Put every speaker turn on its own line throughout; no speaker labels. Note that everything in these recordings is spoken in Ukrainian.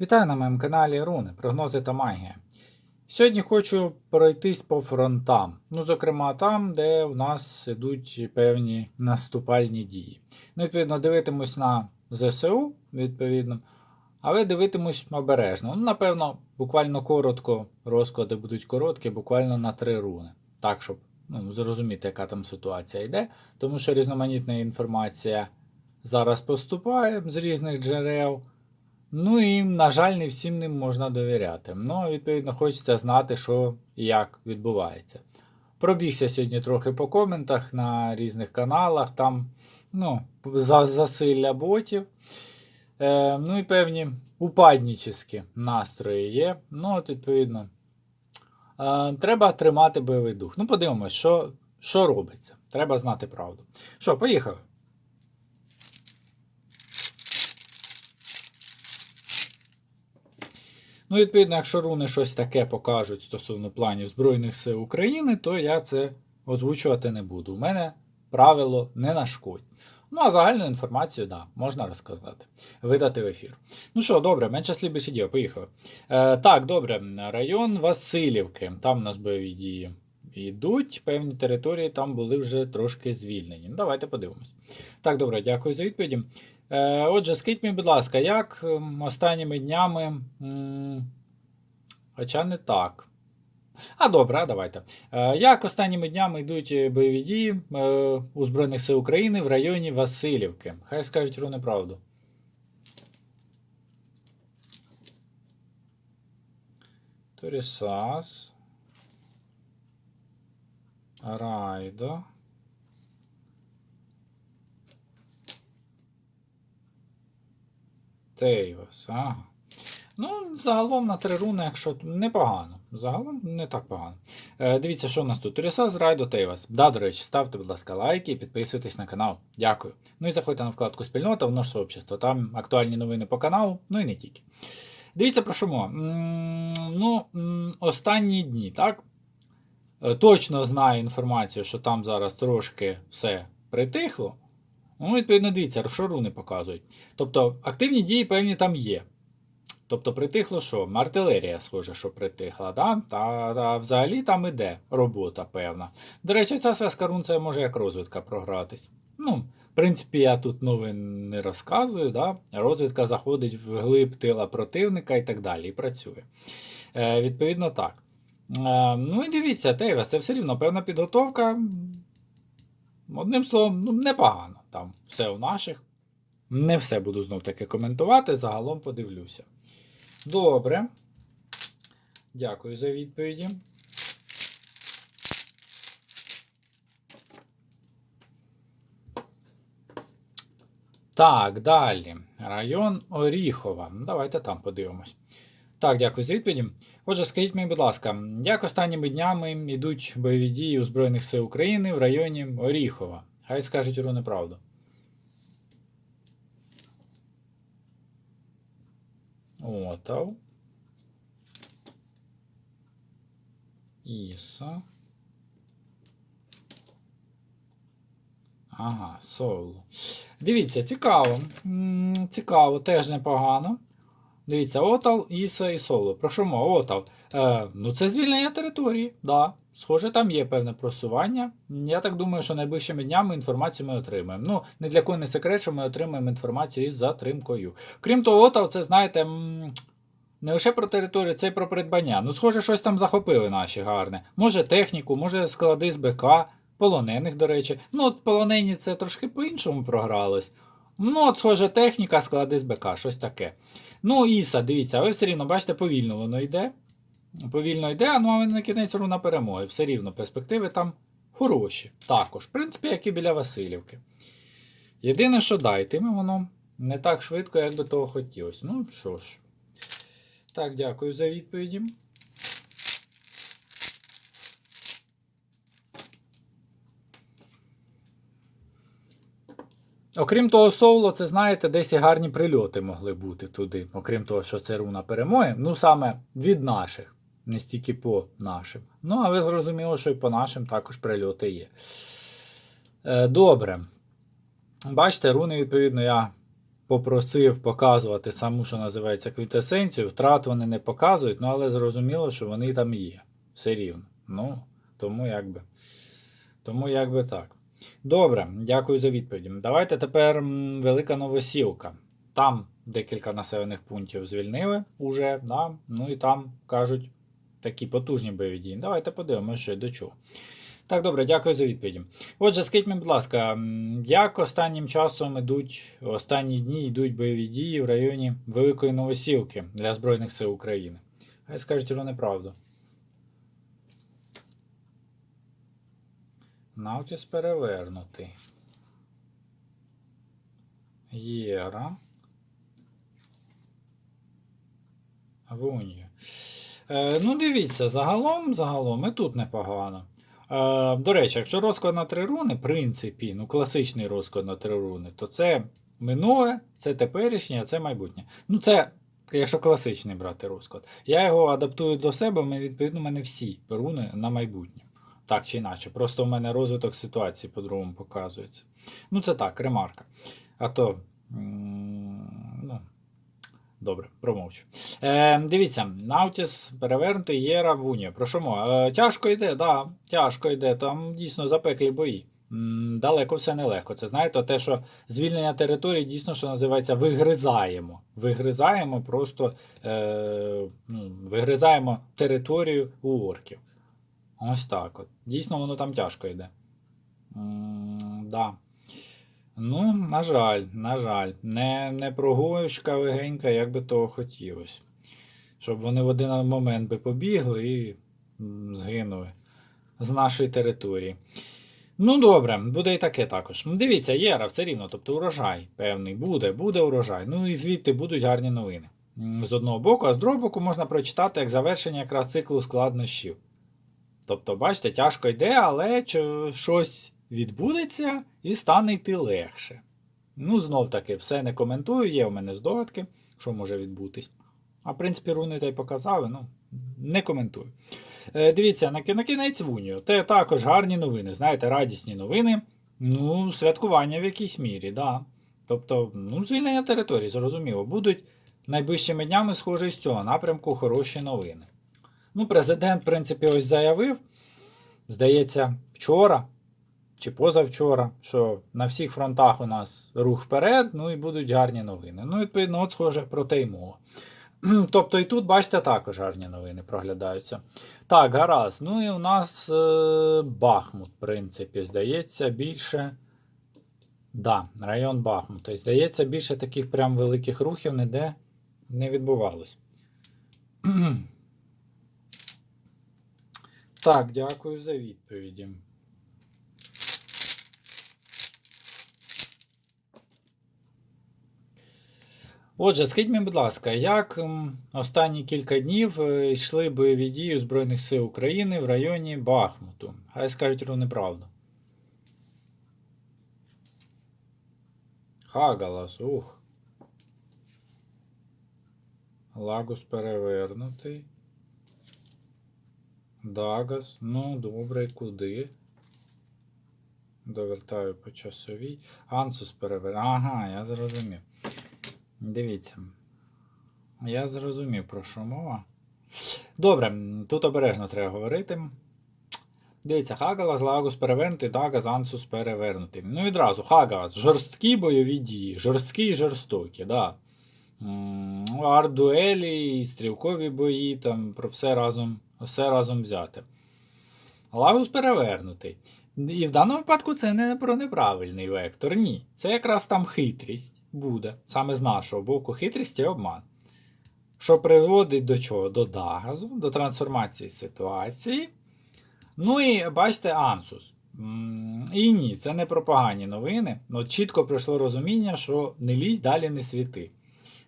Вітаю на моєму каналі Руни, прогнози та магія. Сьогодні хочу пройтись по фронтам. Ну, зокрема, там, де у нас ідуть певні наступальні дії. Ну, відповідно, дивитимусь на ЗСУ, відповідно, але дивитимусь обережно. Ну, напевно, буквально коротко, розклади будуть короткі, буквально на три руни. Так, щоб ну, зрозуміти, яка там ситуація йде. Тому що різноманітна інформація зараз поступає з різних джерел. Ну і, на жаль, не всім ним можна довіряти. Ну, відповідно, хочеться знати, що і як відбувається. Пробігся сьогодні трохи по коментах на різних каналах, там ну, засилля ботів. Е, ну і певні упаднічі настрої є. Ну, от, відповідно, е, треба тримати бойовий дух. Ну, подивимось, що, що робиться. Треба знати правду. Що, поїхали? Ну, відповідно, якщо руни щось таке покажуть стосовно планів Збройних сил України, то я це озвучувати не буду. У мене правило не нашкодь. Ну, а загальну інформацію, да, можна розказати, видати в ефір. Ну що, добре, менше більше діла, поїхали. Е, так, добре, район Васильівки, там у нас бойові дії йдуть, певні території там були вже трошки звільнені. Ну, давайте подивимось. Так, добре, дякую за відповіді. Е, Отже, скажіть мені, будь ласка, як останніми днями. Хоча не так. А добре, давайте. Е, Як останніми днями йдуть е, бойові дії у Збройних сил України в районі Васильівки? Хай скажуть руни правду. Торісас. Райдо. Тейвас, ага. Ну, загалом на три руни, якщо непогано. Загалом не так погано. Е, дивіться, що у нас тут. Туріса з Райдо Тейвас. Да, до речі, ставте, будь ласка, лайки і підписуйтесь на канал. Дякую. Ну і заходьте на вкладку спільнота в наше сообщество. Там актуальні новини по каналу, ну і не тільки. Дивіться про що мова. Ну, останні дні, так? Е, Точно знаю інформацію, що там зараз трошки все притихло. Ну, відповідно, дивіться, що руни показують. Тобто активні дії певні там є. Тобто притихло що? Артилерія, схоже, що притихла, да? та, та взагалі там іде робота певна. До речі, ця зв'язка рун це може як розвідка програтись. Ну, в принципі, я тут новин не розказую, да? розвідка заходить в глиб тила противника і так далі, і працює. Е, відповідно, так. Е, ну і дивіться, Тейвас, це все рівно певна підготовка. Одним словом, ну, непогано. Там все у наших. Не все буду знов таки коментувати, загалом подивлюся. Добре. Дякую за відповіді. Так, далі. Район Оріхова. Давайте там подивимось. Так, дякую за відповіді. Отже, скажіть мені, будь ласка, як останніми днями йдуть бойові дії у Збройних сил України в районі Оріхова? Хай скажуть Руни правду. Отав. Іса. Ага, соло. Дивіться, цікаво. Цікаво, теж непогано. Дивіться, Отал, Іса і Соло. Про що мова? Отал. Е, ну, це звільнення території. Да. Схоже, там є певне просування. Я так думаю, що найближчими днями інформацію ми отримаємо. Ну, не для кого не секрет, що ми отримаємо інформацію із затримкою. Крім того, Отал, це, знаєте, не лише про територію, це й про придбання. Ну, схоже, щось там захопили наші гарне. Може техніку, може склади з БК, полонених, до речі. Ну, от полонені це трошки по-іншому програлось. Ну, от, схоже, техніка, склади з БК, щось таке. Ну, Іса, дивіться, ви все рівно, бачите, повільно воно йде. Повільно йде, ну а на кінець руна перемоги. Все рівно перспективи там хороші. Також, в принципі, як і біля Васильівки. Єдине, що дайтиме воно не так швидко, як би того хотілося. Ну що ж. Так, дякую за відповіді. Окрім того, соло, це знаєте, десь і гарні прильоти могли бути туди. Окрім того, що це руна перемоги. Ну, саме від наших, не стільки по нашим. Ну, але зрозуміло, що і по нашим також прильоти є. Е, добре. Бачите, руни, відповідно, я попросив показувати саму, що називається квітесенцію. Втрат вони не показують, ну але зрозуміло, що вони там є. Все рівно. Ну, тому якби. Тому якби так. Добре, дякую за відповіді. Давайте тепер велика новосілка. Там декілька населених пунктів звільнили уже, да? ну і там кажуть такі потужні бойові дії. Давайте подивимося, що й до чого. Так, добре, дякую за відповіді. Отже, скажіть мені, будь ласка, як останнім часом ідуть, останні дні йдуть бойові дії в районі Великої Новосілки для Збройних сил України? Хай скажуть вони правду. Наутіс перевернутий. Єра. Вунія. Е, ну, дивіться, загалом, загалом і тут непогано. Е, до речі, якщо розклад на три руни, в принципі, ну, класичний розклад на три руни, то це минуле, це теперішнє, а це майбутнє. Ну, це, якщо класичний брати розклад. Я його адаптую до себе, відповідно, у мене всі руни на майбутнє. Так чи інакше. Просто у мене розвиток ситуації по-другому показується. Ну, це так, ремарка. А то. Ну, добре, промовчу. Е, дивіться, Наутіс перевернутий Єра Вунія. Про що мова? Е, тяжко йде, да, тяжко йде. Там дійсно запеклі бої. М, далеко все нелегко. Це знаєте, те, що звільнення території дійсно, що називається, вигризаємо. Вигризаємо просто е, ну, вигризаємо територію у орків. Ось так от. Дійсно, воно там тяжко йде. М, да. Ну, на жаль, на жаль, не, не прогулочка легенька, як би того хотілося. Щоб вони в один момент би побігли і згинули з нашої території. Ну, добре, буде і таке також. Дивіться, Єра, все рівно, тобто урожай певний буде, буде урожай. Ну і звідти будуть гарні новини. З одного боку, а з другого боку можна прочитати як завершення якраз циклу складнощів. Тобто, бачите, тяжко йде, але щось відбудеться і стане йти легше. Ну, знов таки, все не коментую, є у мене здогадки, що може відбутись. А в принципі, руни та й показали, ну, не коментую. Е, дивіться, на, на кінець Вунію. Те також гарні новини, знаєте, радісні новини. Ну, святкування в якійсь мірі, да. Тобто, ну, звільнення території, зрозуміло. Будуть найближчими днями, схоже, з цього напрямку хороші новини. Ну, президент, в принципі, ось заявив, здається, вчора чи позавчора, що на всіх фронтах у нас рух вперед, ну і будуть гарні новини. Ну, відповідно, от схоже про те й мова. Тобто і тут, бачите, також гарні новини проглядаються. Так, гаразд. Ну і у нас е, Бахмут, в принципі, здається, більше. Да, район Бахмут. Тобто, здається, більше таких прям великих рухів ніде не відбувалось. Так, дякую за відповіді. Отже, скажіть мені, будь ласка, як останні кілька днів е, йшли бойові дії Збройних сил України в районі Бахмуту? Хай скажуть руни правду. Хагалас, ух. Лагус перевернутий. Дагас. Ну, добре, куди? Довертаю по часовій. Ансус перевернутий. Ага, я зрозумів. Дивіться. Я зрозумів, про що мова. Добре, тут обережно треба говорити. Дивіться, Хагалас, Лагус перевернутий, Дагас, Ансус перевернутий. Ну відразу, Хагалас. Жорсткі бойові дії. Жорсткі і жорстокі, да. Ардуелі, стрілкові бої, там про все разом, все разом взяти. Лагус перевернутий. І в даному випадку це не про неправильний вектор. Ні. Це якраз там хитрість буде. Саме з нашого боку, хитрість і обман. Що приводить до чого? До дагазу, до трансформації ситуації. Ну і бачите, Ансус. І ні, це не про новини. От чітко прийшло розуміння, що не лізь далі не світи.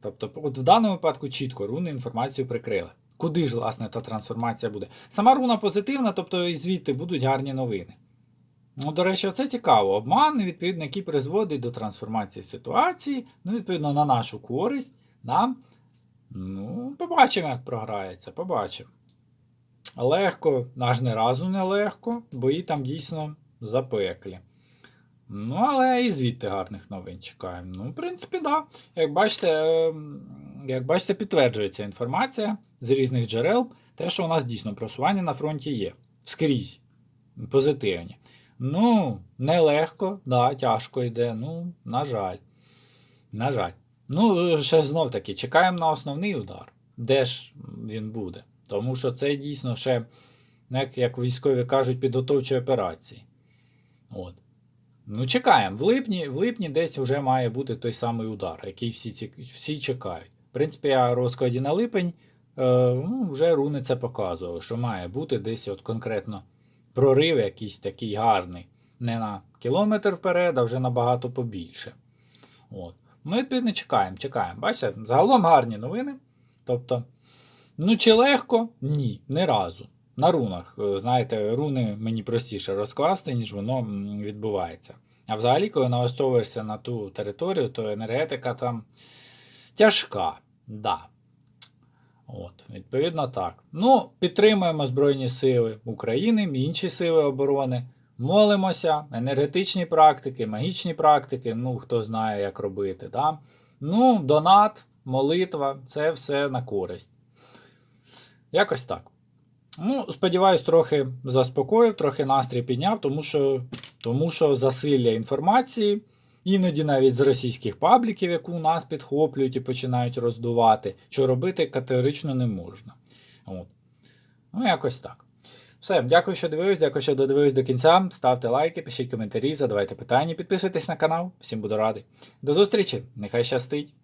Тобто, от в даному випадку чітко руни інформацію прикрили. Куди ж, власне, та трансформація буде? Сама руна позитивна, тобто і звідти будуть гарні новини. Ну, до речі, це цікаво. Обман, відповідно, який призводить до трансформації ситуації, ну, відповідно, на нашу користь. Да? Ну, побачимо, як програється, побачимо. Легко, аж не разу не легко, бої там дійсно запеклі. Ну, але і звідти гарних новин чекаємо. Ну, в принципі, так. Да. Як бачите, ем, як бачите, підтверджується інформація з різних джерел, те, що у нас дійсно просування на фронті є. Скрізь. Позитивні. Ну, нелегко, да, тяжко йде. Ну, на жаль. На жаль. Ну, ще знов таки, чекаємо на основний удар. Де ж він буде? Тому що це дійсно ще, як, як військові кажуть, підготовчі операції. От. Ну, чекаємо. В липні, в липні десь вже має бути той самий удар, який всі, всі чекають. В принципі, я розкладі на липень е, ну, вже руни це показували, що має бути десь от конкретно прорив якийсь такий гарний. Не на кілометр вперед, а вже набагато побільше. От. Ну, відповідно, чекаємо, чекаємо. Бачите, загалом гарні новини. Тобто, ну чи легко? Ні, не разу. На рунах, е, знаєте, руни мені простіше розкласти, ніж воно відбувається. А взагалі, коли налаштовуєшся на ту територію, то енергетика там тяжка. Да. От, відповідно так. Ну, підтримуємо Збройні Сили України, інші сили оборони. Молимося, енергетичні практики, магічні практики, ну хто знає, як робити. Да? Ну, донат, молитва це все на користь. Якось так. Ну, сподіваюсь, трохи заспокоїв, трохи настрій підняв, тому що, тому що засилля інформації, іноді навіть з російських пабліків, яку у нас підхоплюють і починають роздувати, що робити категорично не можна. От. Ну, якось так. Все, дякую, що дивились, дякую, що додивились до кінця. Ставте лайки, пишіть коментарі, задавайте питання, підписуйтесь на канал. Всім буду радий. До зустрічі! Нехай щастить!